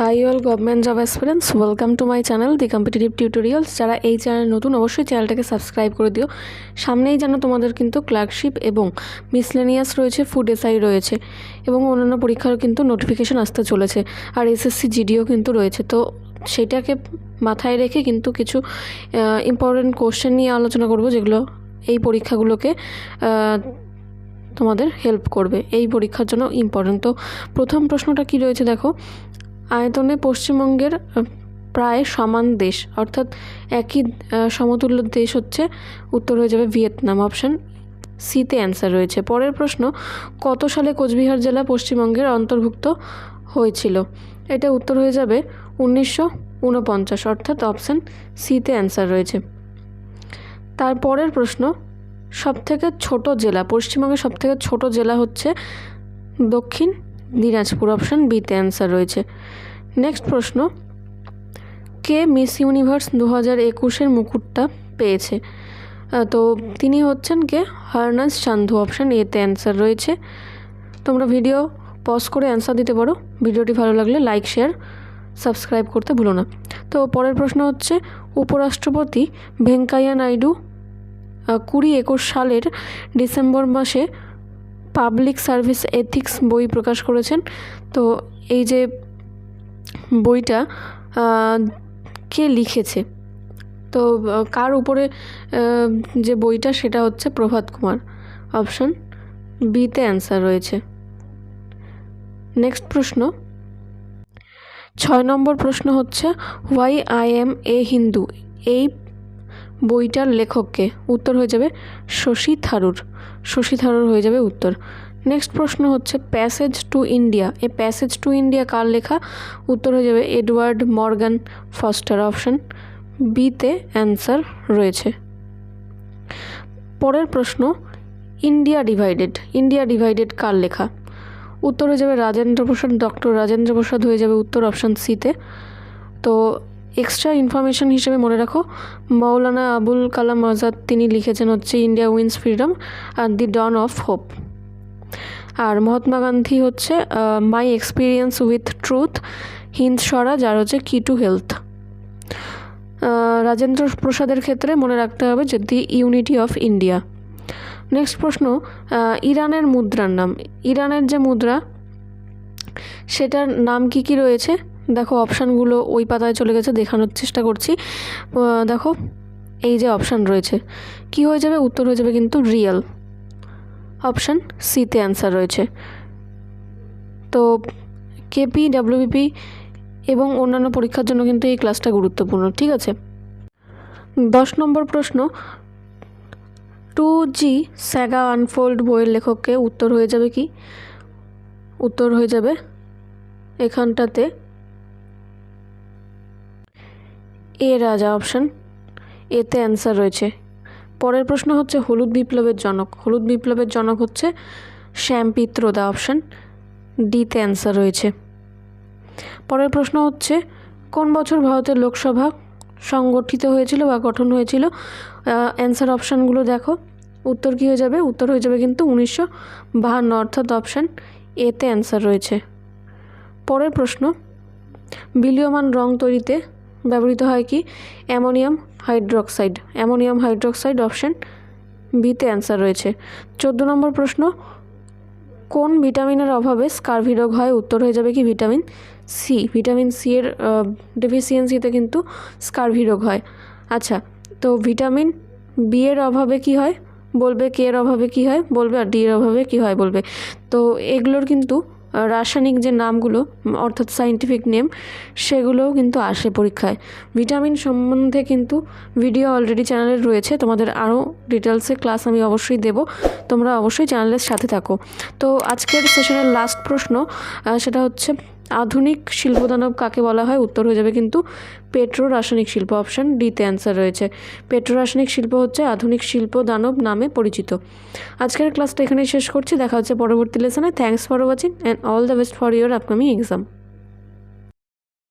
Hi all government job aspirants welcome to my channel the competitive tutorials যারা এই channel নতুন, অবশ্যই চ্যানেলটাকে সাবস্ক্রাইব করে দিও। সামনেই যেন তোমাদের কিন্তু ক্লার্কশিপ এবং মিসলেনিয়াস রয়েছে ফুড এসআই রয়েছে এবং অন্যান্য পরীক্ষারও কিন্তু নোটিফিকেশান আসতে চলেছে আর এসএসসি জিডিও কিন্তু রয়েছে। তো সেটাকে মাথায় রেখে কিন্তু কিছু ইম্পর্টেন্ট কোশ্চেন নিয়ে আলোচনা করব যেগুলো এই পরীক্ষাগুলোকে তোমাদের হেল্প করবে। এই পরীক্ষার জন্য ইম্পর্টেন্ট তো প্রথম প্রশ্নটা কি রয়েছে দেখো? আয়তনে পশ্চিমবঙ্গের প্রায় সমান দেশ। অর্থাৎ একই সমতুল্য দেশ হচ্ছে, উত্তর হয়ে যাবে ভিয়েতনাম। অপশান সিতে অ্যান্সার রয়েছে। পরের প্রশ্ন, কত সালে কোচবিহার জেলা পশ্চিমবঙ্গের অন্তর্ভুক্ত হয়েছিল? এটা উত্তর হয়ে যাবে উনিশশো উনপঞ্চাশ অর্থাৎ অপশান সিতে অ্যান্সার রয়েছে। তারপরের প্রশ্ন, সবথেকে ছোট জেলা, পশ্চিমবঙ্গের সবথেকে ছোট জেলা হচ্ছে দক্ষিণ দিনাজপুর অপশান বিতে অ্যান্সার রয়েছে। নেক্সট প্রশ্ন, কে মিস ইউনিভার্স দু হাজার একুশের মুকুটটা পেয়েছে? তো তিনি হচ্ছেন কে? হারনাজ চান্ধু অপশান এতে অ্যান্সার রয়েছে। তোমরা ভিডিও পজ করে অ্যান্সার দিতে পারো। ভিডিওটি ভালো লাগলে লাইক শেয়ার সাবস্ক্রাইব করতে ভুলো না। তো পরের প্রশ্ন হচ্ছে, উপরাষ্ট্রপতি ভেঙ্কাইয়া নাইডু কুড়ি একুশ সালের ডিসেম্বর মাসে পাবলিক সার্ভিস এথিক্স বই প্রকাশ করেছেন। তো এই যে বইটা কে লিখেছে? তো কার উপরে যে বইটা সেটা হচ্ছে প্রভাত কুমার। অপশান বিতে অ্যান্সার রয়েছে। নেক্সট প্রশ্ন। ছয় নম্বর প্রশ্ন হচ্ছে, why I am a Hindu? এই বইটার লেখককে উত্তর হয়ে যাবে শশী থারুর। শশী থারুর হয়ে যাবে উত্তর। নেক্সট প্রশ্ন হচ্ছে, passage to India a passage to India কার লেখা? উত্তর হয়ে যাবে এডওয়ার্ড মর্গান ফস্টার অপশন। বিতে অ্যান্সার রয়েছে। পরের প্রশ্ন, ইন্ডিয়া ডিভাইডেড ইন্ডিয়া ডিভাইডেড কার লেখা? উত্তর হয়ে যাবে রাজেন্দ্র প্রসাদ ডক্টর রাজেন্দ্র প্রসাদ হয়ে যাবে উত্তর অপশান সিতে তো এক্সট্রা ইনফরমেশন হিসেবে মনে রাখো মৌলানা আবুল কালাম আজাদ তিনি লিখেছেন হচ্ছে ইন্ডিয়া উইন্স ফ্রিডম আর দি ডন অফ হোপ আর মহাত্মা গান্ধী হচ্ছে my experience with truth Hind Swaraj আর হচ্ছে কি টু হেলথ রাজেন্দ্র প্রসাদের ক্ষেত্রে মনে রাখতে হবে যে, the unity of India next প্রশ্ন ইরানের মুদ্রার নাম। ইরানের যে মুদ্রা, সেটার নাম কি কি রয়েছে? দেখো, অপশানগুলো ওই পাতায় চলে গেছে, দেখানোর চেষ্টা করছি। দেখো, এই যে অপশান রয়েছে। কি হয়ে যাবে? উত্তর হয়ে যাবে কিন্তু রিয়েল অপশান সিতে অ্যান্সার রয়েছে। তো কেপি ডাব্লিউবিপি এবং অন্যান্য পরীক্ষার জন্য কিন্তু এই ক্লাসটা গুরুত্বপূর্ণ, ঠিক আছে? দশ নম্বর প্রশ্ন টু জি স্যাগা আনফোল্ড বইয়ের লেখককে উত্তর হয়ে যাবে কি? উত্তর হয়ে যাবে এখানটাতে এ রাজা অপশান। এতে অ্যান্সার রয়েছে। পরের প্রশ্ন হচ্ছে হলুদ বিপ্লবের জনক। হলুদ বিপ্লবের জনক হচ্ছে শ্যাম পিত্রদা অপশান। ডিতে অ্যান্সার রয়েছে। পরের প্রশ্ন হচ্ছে, কোন বছর ভারতের লোকসভা সংগঠিত হয়েছিল বা গঠন হয়েছিল? অ্যান্সার অপশানগুলো দেখো। উত্তর কী হয়ে যাবে? উত্তর হয়ে যাবে কিন্তু উনিশশো বাহান্ন অর্থাৎ অপশান এতে অ্যান্সার রয়েছে। পরের প্রশ্ন, বিলীয়মান রং তৈরিতে ব্যবহৃত হয় কি? Ammonium hydroxide. Ammonium hydroxide option বিতে অ্যান্সার রয়েছে। চোদ্দ নম্বর প্রশ্ন, কোন ভিটামিনের অভাবে স্কারভি রোগ হয়? উত্তর হয়ে যাবে কি ভিটামিন সি ভিটামিন সি এর ডেফিসিয়েন্সিতে কিন্তু স্কারভি রোগ হয়। আচ্ছা তো ভিটামিন বি এর অভাবে কি হয়? বলবে কে এর অভাবে কি হয়? বলবে আর ডি এর অভাবে কি হয় বলবে। তো এগুলোর কিন্তু রাসায়নিক যে নামগুলো, অর্থাৎ সাইন্টিফিক নেম সেগুলোও কিন্তু আসে পরীক্ষায়। ভিটামিন সম্বন্ধে কিন্তু ভিডিও অলরেডি চ্যানেলে রয়েছে, তোমাদের আরও ডিটেলসে ক্লাস আমি অবশ্যই দেব। তোমরা অবশ্যই চ্যানেলের সাথে থাকো। তো আজকের সেশনের লাস্ট প্রশ্ন সেটা হচ্ছে আধুনিক শিল্পদানব কাকে বলা হয়? উত্তর হয়ে যাবে কিন্তু পেট্রো রাসায়নিক শিল্প অপশান ডিতে অ্যান্সার রয়েছে। পেট্রো রাসায়নিক শিল্প হচ্ছে আধুনিক শিল্প দানব নামে পরিচিত। আজকের ক্লাসটা এখানেই শেষ করছি। দেখা হচ্ছে পরবর্তী লেসনে thanks for watching and all the best for your upcoming exam